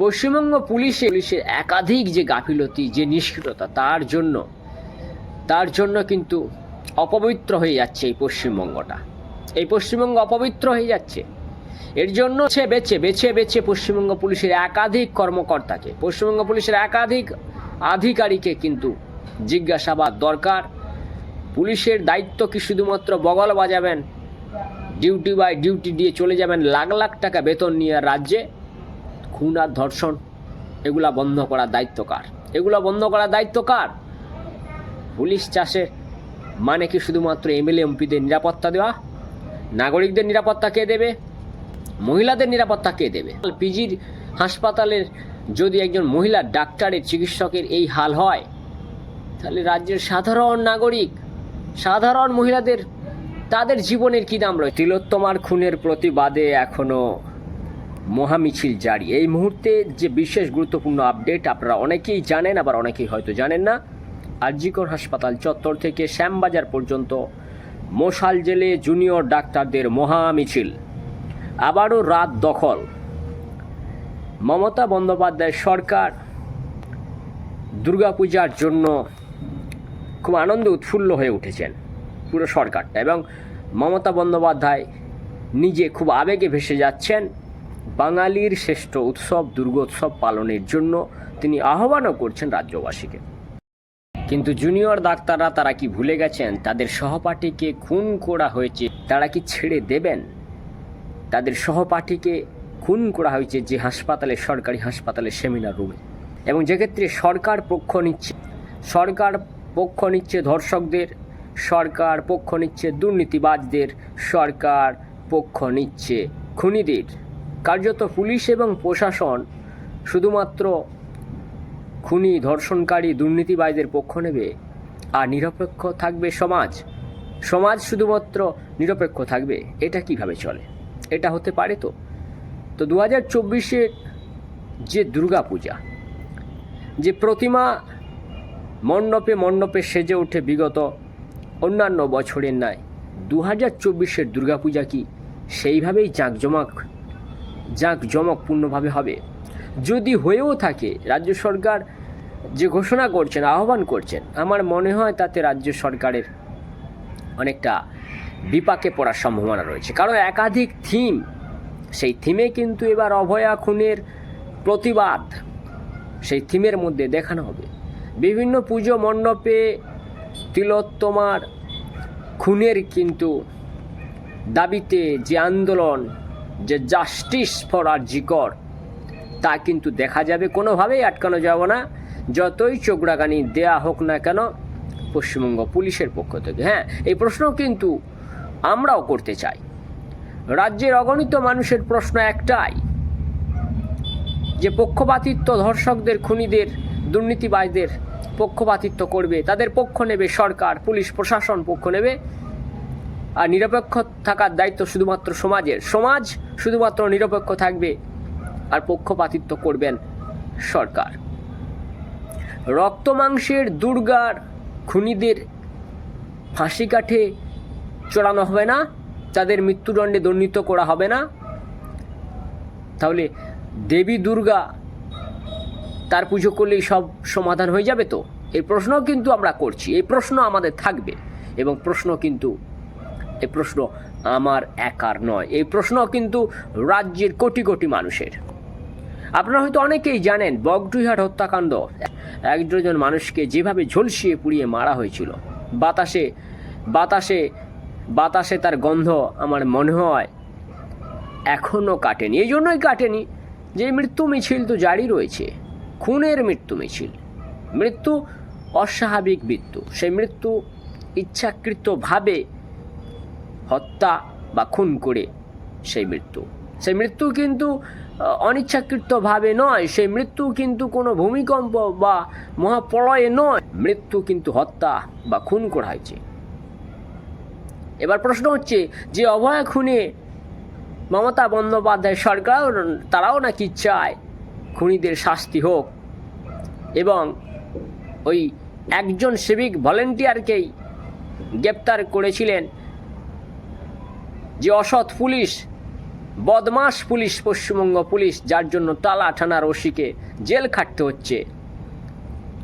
পশ্চিমবঙ্গ পুলিশে, পুলিশের একাধিক যে গাফিলতি, যে নিষ্ক্রিয়তা, তার জন্য তার জন্য কিন্তু অপবিত্র হয়ে যাচ্ছে এই পশ্চিমবঙ্গটা। এই পশ্চিমবঙ্গ অপবিত্র হয়ে যাচ্ছে। এর জন্য সে বেছে বেছে বেছে পশ্চিমবঙ্গ পুলিশের একাধিক কর্মকর্তাকে, পশ্চিমবঙ্গ পুলিশের একাধিক আধিকারিককে কিন্তু জিজ্ঞাসাবাদ দরকার। পুলিশের দায়িত্ব কি শুধুমাত্র বগল বাজাবেন, ডিউটি বাই ডিউটি দিয়ে চলে যাবেন, লাখ লাখ টাকা বেতন নিয়ে রাজ্যে? খুন আর ধর্ষণ, এগুলা বন্ধ করার দায়িত্ব কার? এগুলো বন্ধ করার দায়িত্ব কার? পুলিশ চাষের মানে কি শুধুমাত্র এমএলএ, এমপিদের নিরাপত্তা দেওয়া? নাগরিকদের নিরাপত্তা কে দেবে? মহিলাদের নিরাপত্তা কে দেবে? পিজির হাসপাতালের যদি একজন মহিলা ডাক্তারের চিকিৎসকের এই হাল হয়, তাহলে রাজ্যের সাধারণ নাগরিক, সাধারণ মহিলাদের, তাদের জীবনের কী দাম রয়েছে? তিলোত্তমার খুনের প্রতিবাদে এখনও মহামিছিল জারি। এই মুহূর্তে যে বিশেষ গুরুত্বপূর্ণ আপডেট আপনারা অনেকেই জানেন, আবার অনেকেই হয়তো জানেন না, আরজিকর হাসপাতাল চত্বর থেকে শ্যামবাজার পর্যন্ত মশাল জেলে জুনিয়র ডাক্তারদের মহামিছিল। আবারও রাত দখল। মমতা বন্দ্যোপাধ্যায় সরকার দুর্গাপূজার জন্য খুব আনন্দ উৎফুল্ল হয়ে উঠেছেন পুরো সরকারটা এবং মমতা বন্দ্যোপাধ্যায় নিজে খুব আবেগে ভেসে যাচ্ছেন। বাঙালির শ্রেষ্ঠ উৎসব, দুর্গোৎসব পালনের জন্য তিনি আহ্বানও করছেন রাজ্যবাসীকে। কিন্তু জুনিয়র ডাক্তাররা তারা কি ভুলে গেছেন? তাদের সহপাঠীকে খুন করা হয়েছে, তারা কি ছেড়ে দেবেন? তাদের সহপাঠীকে খুন করা হয়েছে যে হাসপাতালে, সরকারি হাসপাতালে সেমিনার রুমে। এবং যেক্ষেত্রে সরকার পক্ষ নিচ্ছে, সরকার পক্ষ নিচ্ছে ধর্ষকদের, সরকার পক্ষ নিচ্ছে দুর্নীতিবাজদের, সরকার পক্ষ নিচ্ছে খুনিদের। কার্যত পুলিশ এবং প্রশাসন শুধুমাত্র খুনি, ধর্ষণকারী, দুর্নীতিবাজদের পক্ষ নেবে আর নিরপেক্ষ থাকবে সমাজ। সমাজ শুধুমাত্র নিরপেক্ষ থাকবে, এটা কীভাবে চলে? এটা হতে পারে তো? তো দু হাজার চব্বিশের যে দুর্গাপূজা, যে প্রতিমা মণ্ডপে মণ্ডপে সেজে ওঠে বিগত অন্যান্য বছরের ন্যায় দু হাজার চব্বিশের দুর্গাপূজা কি সেইভাবেই জাঁকজমাক জাঁকজমকপূর্ণভাবে হবে। যদি হয়েও থাকে, রাজ্য সরকার যে ঘোষণা করছেন, আহ্বান করছেন, আমার মনে হয় তাতে রাজ্য সরকারের অনেকটা বিপাকে পড়ার সম্ভাবনা রয়েছে। কারণ একাধিক থিম, সেই থিমে কিন্তু এবার অভয়া খুনের প্রতিবাদ সেই থিমের মধ্যে দেখানো হবে। বিভিন্ন পুজো মণ্ডপে তিলোত্তমার খুনের কিন্তু দাবিতে যে আন্দোলন যে জাস্টিস ফর আর জিকর তা কিন্তু দেখা যাবে, কোনোভাবেই আটকানো যাবে না। যতই চোখরাগানি দেয়া হোক না কেন, পশ্চিমবঙ্গ পুলিশের পক্ষ থেকে। হ্যাঁ এই প্রশ্ন কিন্তু আমরাও করতে চাই। রাজ্যের অগণিত মানুষের প্রশ্ন একটাই, যে পক্ষপাতিত্ব ধর্ষকদের, খুনিদের, দুর্নীতিবাজদের পক্ষপাতিত্ব করবে, তাদের পক্ষ নেবে সরকার, পুলিশ, প্রশাসন পক্ষ নেবে আর নিরপেক্ষ থাকার দায়িত্ব শুধুমাত্র সমাজের। সমাজ শুধুমাত্র নিরপেক্ষ থাকবে আর পক্ষপাতিত্ব করবেন সরকার। রক্ত মাংসের দুর্গার খুনিদের ফাঁসি কাঠে চড়ানো হবে না, তাদের মৃত্যুদণ্ডে দণ্ডিত করা হবে না। তাহলে দেবী দুর্গা তার পুজো করলেই সব সমাধান হয়ে যাবে তো? এই প্রশ্নও কিন্তু আমরা করছি, এই প্রশ্ন আমাদের থাকবে এবং প্রশ্ন কিন্তু এই প্রশ্ন আমার একার নয়। এই প্রশ্ন কিন্তু রাজ্যের কোটি কোটি মানুষের। আপনারা হয়তো অনেকেই জানেন বগডুইহাট হত্যাকাণ্ড। এক ডজন মানুষকে যেভাবে ঝলসিয়ে পুড়িয়ে মারা হয়েছিল। বাতাসে বাতাসে বাতাসে তার গন্ধ আমার মনে হয় এখনও কাটেনি। এই জন্যই কাটেনি যে মৃত্যু মিছিল তো জারি রয়েছে। খুনের মৃত্যু মিছিল। মৃত্যু অস্বাভাবিক মৃত্যু। সেই মৃত্যু ইচ্ছাকৃতভাবে হত্যা বা খুন করে সেই মৃত্যু। সেই মৃত্যু কিন্তু অনিচ্ছাকৃতভাবে নয়। সেই মৃত্যু কিন্তু কোনো ভূমিকম্প বা মহাপ্রলয়ে নয়। মৃত্যু কিন্তু হত্যা বা খুন করা হয়েছে। এবার প্রশ্ন হচ্ছে, যে অভয়া খুনে মমতা বন্দ্যোপাধ্যায় সরকারও তারাও নাকি চায় খুনিদের শাস্তি হোক এবং ওই একজন সিভিক ভলেন্টিয়ারকেই গ্রেপ্তার করেছিলেন অসৎ পুলিশ বদমাস পুলিশ, পশ্চিমবঙ্গ পুলিশ, যার জন্য তালা থানার ওসিকে জেল খাটতে হচ্ছে,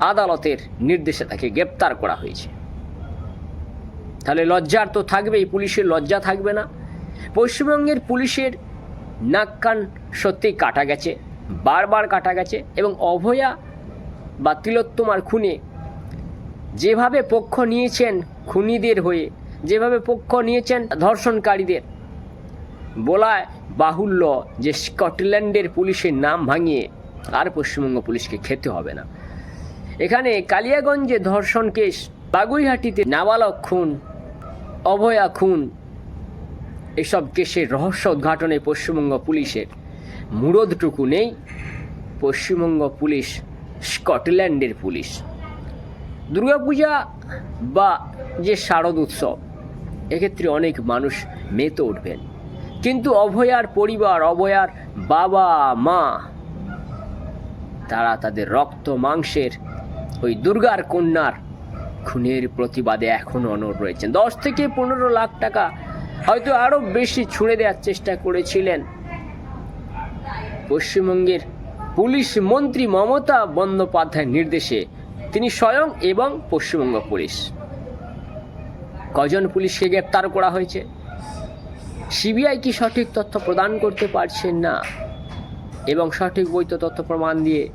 আদালতের নির্দেশে তাকে গ্রেপ্তার করা হয়েছে। তাহলে লজ্জার তো থাকবেই, পুলিশের লজ্জা থাকবে না। পশ্চিমবঙ্গের পুলিশের নাক কান সত্যিই কাটা গেছে, বারবার কাটা গেছে, এবং অভয়া বা তিলোত্তমার খুনে যেভাবে পক্ষ নিয়েছেন খুনিদের হয়ে যেভাবে পক্ষ নিয়েছেন ধর্ষণকারীদের। বলায় বাহুল্য যে স্কটল্যান্ডের পুলিশের নাম ভাঙিয়ে আর পশ্চিমবঙ্গ পুলিশকে খেতে হবে না। এখানে কালিয়াগঞ্জে ধর্ষণ কেস, বাগুইহাটিতে নাবালক খুন, অভয়া খুন, এসব কেসের রহস্য উদ্ঘাটনে পশ্চিমবঙ্গ পুলিশের মুরদটুকু নেই। পশ্চিমবঙ্গ পুলিশ, স্কটল্যান্ডের পুলিশ। দুর্গাপূজা বা যে শারদ উৎসব এক্ষেত্রে অনেক মানুষ মেতে উঠবেন। কিন্তু অভয়ার পরিবার, অভয়ার বাবা, মা, তারা তাদের রক্ত, মাংসের ওই দুর্গার কন্যার খুনের প্রতিবাদে এখনও অনড় রয়েছেন। দশ থেকে পনেরো লাখ টাকা হয়তো আরও বেশি ছুঁড়ে দেওয়ার চেষ্টা করেছিলেন। পশ্চিমবঙ্গের পুলিশ মন্ত্রী মমতা বন্দ্যোপাধ্যায়ের নির্দেশে তিনি স্বয়ং এবং পশ্চিমবঙ্গ পুলিশ। কজন পুলিশকে গ্রেপ্তার করা হয়েছে? সিবিআই কি সঠিক তথ্য প্রদান করতে পারছেন না? এবং সঠিক বৈধ তথ্য প্রমাণ দিয়ে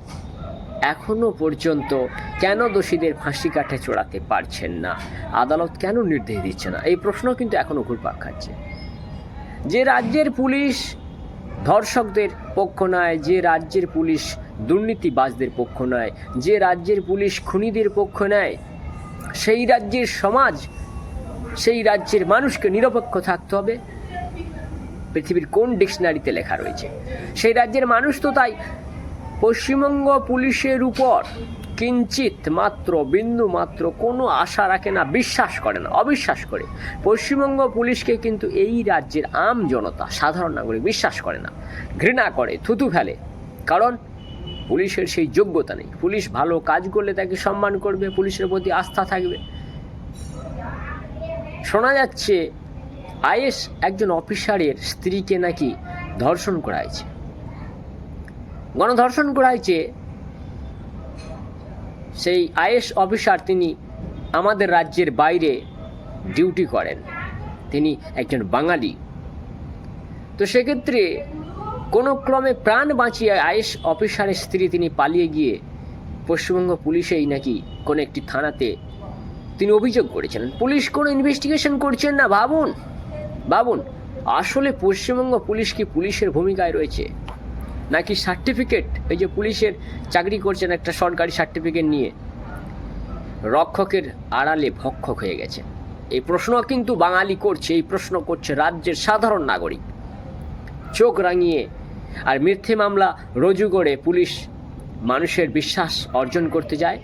এখনও পর্যন্ত কেন দোষীদের ফাঁসি কাঠে চড়াতে পারছেন না? আদালত কেন নির্দেশ দিচ্ছে না? এই প্রশ্ন কিন্তু এখনও ঘুরপাক খাচ্ছে। যে রাজ্যের পুলিশ ধর্ষকদের পক্ষ নয়, যে রাজ্যের পুলিশ দুর্নীতিবাজদের পক্ষ নয়, যে রাজ্যের পুলিশ খুনিদের পক্ষ নেয়, সেই রাজ্যের সমাজ সেই রাজ্যের মানুষকে নিরপেক্ষ থাকতে হবে। পৃথিবীর কোন ডিকশনারিতে লেখা রয়েছে? সেই রাজ্যের মানুষ তো তাই পশ্চিমবঙ্গ পুলিশের উপর কিঞ্চিত মাত্র, বিন্দু মাত্র কোনো আশা রাখে না, বিশ্বাস করে না, অবিশ্বাস করে। পশ্চিমবঙ্গ পুলিশকে কিন্তু এই রাজ্যের আম জনতা, সাধারণ নাগরিক বিশ্বাস করে না, ঘৃণা করে, থুতু ফেলে। কারণ পুলিশের সেই যোগ্যতা নেই। পুলিশ ভালো কাজ করলে তাকে সম্মান করবে, পুলিশের প্রতি আস্থা থাকবে। শোনা যাচ্ছে, আইএস একজন অফিসারের স্ত্রীকে নাকি ধর্ষণ করা হয়েছে গণধর্ষণ করা হয়েছে সেই আইএস অফিসার তিনি আমাদের রাজ্যের বাইরে ডিউটি করেন। তিনি একজন বাঙালি। তো সেক্ষেত্রে কোনো ক্রমে প্রাণ বাঁচিয়ে আইএস অফিসারের স্ত্রী তিনি পালিয়ে গিয়ে পশ্চিমবঙ্গ পুলিশেই নাকি কোনো একটি থানাতে তিনি অভিযোগ করেছিলেন। পুলিশ কোনো ইনভেস্টিগেশন করছেন না, ভাবুন। ভাবুন, আসলে পশ্চিমবঙ্গ পুলিশ কি পুলিশের ভূমিকায় রয়েছে? নাকি সার্টিফিকেট এই যে পুলিশের চাকরি করছেন একটা সরকারি সার্টিফিকেট নিয়ে, রক্ষকের আড়ালে ভক্ষক হয়ে গেছে। এই প্রশ্ন কিন্তু বাঙালি করছে, এই প্রশ্ন করছে রাজ্যের সাধারণ নাগরিক। চোখ রাঙিয়ে আর মিথ্যে মামলা রুজু করে পুলিশ মানুষের বিশ্বাস অর্জন করতে যায়।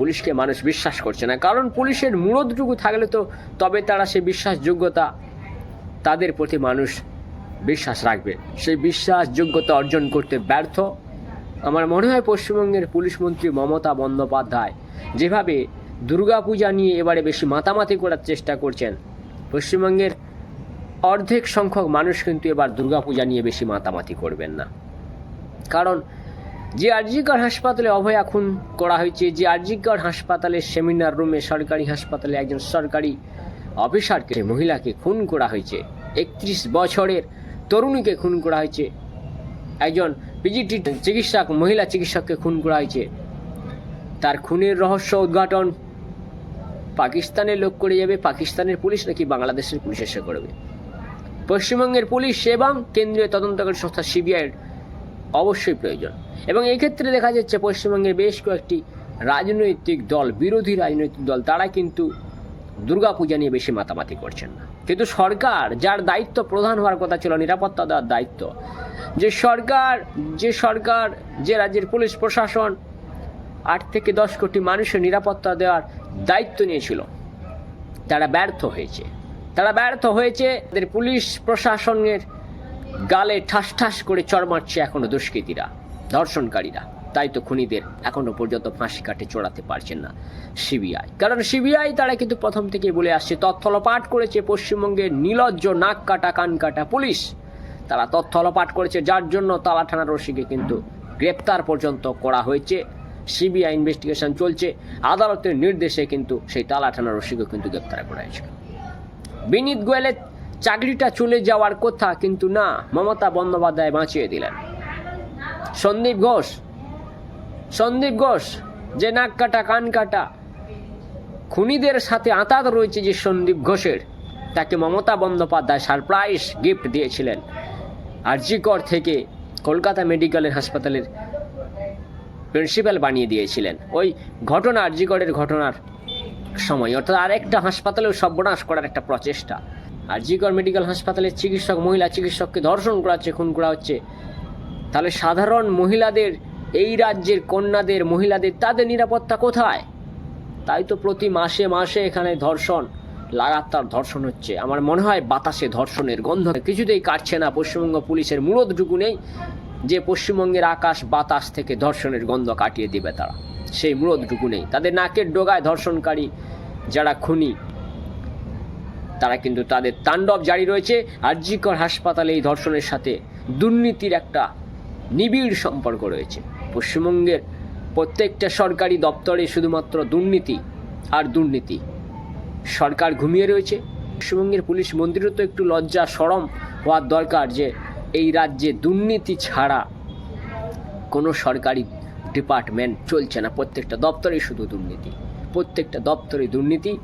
পুলিশকে মানুষ বিশ্বাস করছে না। কারণ পুলিশের মূলটুকু থাকলে তো তবে তারা সেই বিশ্বাসযোগ্যতা তাদের প্রতি মানুষ বিশ্বাস রাখবে। সেই বিশ্বাসযোগ্যতা অর্জন করতে ব্যর্থ। আমার মনে হয় পশ্চিমবঙ্গের পুলিশ মন্ত্রী মমতা বন্দ্যোপাধ্যায় যেভাবে দুর্গাপূজা নিয়ে এবারে বেশি মাতামাতি করার চেষ্টা করছেন, পশ্চিমবঙ্গের অর্ধেক সংখ্যক মানুষ কিন্তু এবার দুর্গাপূজা নিয়ে বেশি মাতামাতি করবেন না। কারণ যে আরজিগড় হাসপাতালে অভয়া খুন করা হয়েছে। যে আরজিগড় হাসপাতালের সেমিনার রুমে সরকারি হাসপাতালে একজন সরকারি অফিসারকে, মহিলাকে খুন করা হয়েছে। একত্রিশ বছরের তরুণীকে খুন করা হয়েছে। একজন পিজিটি চিকিৎসক, মহিলা চিকিৎসককে খুন করা হয়েছে। তার খুনের রহস্য উদ্ঘাটন পাকিস্তানের লোক করে যাবে। পাকিস্তানের পুলিশ নাকি বাংলাদেশের পুলিশ এসে করবে? পশ্চিমবঙ্গের পুলিশ এবং কেন্দ্রীয় তদন্তকারী সংস্থা সিবিআইয়ের অবশ্যই প্রয়োজন। এবং এক্ষেত্রে দেখা যাচ্ছে পশ্চিমবঙ্গের বেশ কয়েকটি রাজনৈতিক দল, বিরোধী রাজনৈতিক দল, তারা কিন্তু দুর্গাপূজা নিয়ে বেশি মাতামাতি করছেন না। কিন্তু সরকার, যার দায়িত্ব প্রধান হওয়ার কথা ছিল, নিরাপত্তা দেওয়ার দায়িত্ব, যে সরকার যে সরকার, যে রাজ্যের পুলিশ প্রশাসন, আট থেকে দশ কোটি মানুষের নিরাপত্তা দেওয়ার দায়িত্ব নিয়েছিল, তারা ব্যর্থ হয়েছে। তারা ব্যর্থ হয়েছে, তাদের পুলিশ প্রশাসনের গালে ঠাস ঠাস করে চড় মারছে এখনও দুষ্কৃতীরা। ধর্ষণকারীরা তাই তো খুনিদের এখনও পর্যন্ত ফাঁসি কাটে চড়াতে পারছেন না সিবিআই। কারণ সিবিআই তারা কিন্তু প্রথম থেকে বলে আসছে, তথ্য লোপাট করেছে পশ্চিমবঙ্গের নীলজ্জ নাক কাটা কান কাটা পুলিশ। তারা তথ্য লোপাট করেছে, যার জন্য তালা থানার রশিকে কিন্তু গ্রেপ্তার পর্যন্ত করা হয়েছে। সিবিআই ইনভেস্টিগেশন চলছে। আদালতের নির্দেশে কিন্তু সেই তালা থানার রশিকে কিন্তু গ্রেপ্তার করা হয়েছে। বিনীত গোয়েলের চাকরিটা চলে যাওয়ার কথা কিন্তু না, মমতা বন্দ্যোপাধ্যায় বাঁচিয়ে দিলেন। সন্দীপ ঘোষ। সন্দীপ ঘোষ, যে নাক কাটা, কান কাটা। খুনিদের সাথে আঁতাত রয়েছে যে সন্দীপ ঘোষের। তাকে মমতা বন্দ্যোপাধ্যায় সারপ্রাইজ গিফট দিয়েছিলেন। আরজিকর থেকে কলকাতা মেডিকেলের হাসপাতালের প্রিন্সিপাল বানিয়ে দিয়েছিলেন। ওই ঘটনা, আরজিকরের ঘটনার সময়। অর্থাৎ আরেকটা হাসপাতালেও সর্বনাশ করার একটা প্রচেষ্টা। আরজিকর মেডিকেল হাসপাতালের চিকিৎসক, মহিলা চিকিৎসককে ধর্ষণ করা হচ্ছে খুন করা হচ্ছে। তাহলে সাধারণ মহিলাদের, এই রাজ্যের কন্যাদের, মহিলাদের, তাদের নিরাপত্তা কোথায়? তাই তো প্রতি মাসে মাসে এখানে ধর্ষণ, লাগাতার ধর্ষণ হচ্ছে। আমার মনে হয় বাতাসে ধর্ষণের গন্ধ কিছুতেই কাটছে না। পশ্চিমবঙ্গ পুলিশের মূলদটুকু নেই যে পশ্চিমবঙ্গের আকাশ বাতাস থেকে ধর্ষণের গন্ধ কাটিয়ে দিবে তারা। সেই মূলদটুকু নেই। তাদের নাকের ডোগায় ধর্ষণকারী যারা খুনি, তারা কিন্তু তাদের তাণ্ডব জারি রয়েছে। আরজিকর হাসপাতালে এই ধর্ষণের সাথে দুর্নীতির একটা নিবিড় সম্পর্ক রয়েছে। পশ্চিমবঙ্গের প্রত্যেকটা সরকারি দপ্তরে শুধুমাত্র দুর্নীতি আর দুর্নীতি। সরকার ঘুমিয়ে রয়েছে। পশ্চিমবঙ্গের পুলিশ মন্ত্রীরও তো একটু লজ্জা, সরম হওয়ার দরকার যে এই রাজ্যে দুর্নীতি ছাড়া কোনো সরকারি ডিপার্টমেন্ট চলছে না। প্রত্যেকটা দপ্তরেই শুধু দুর্নীতি। প্রত্যেকটা দপ্তরে দুর্নীতি।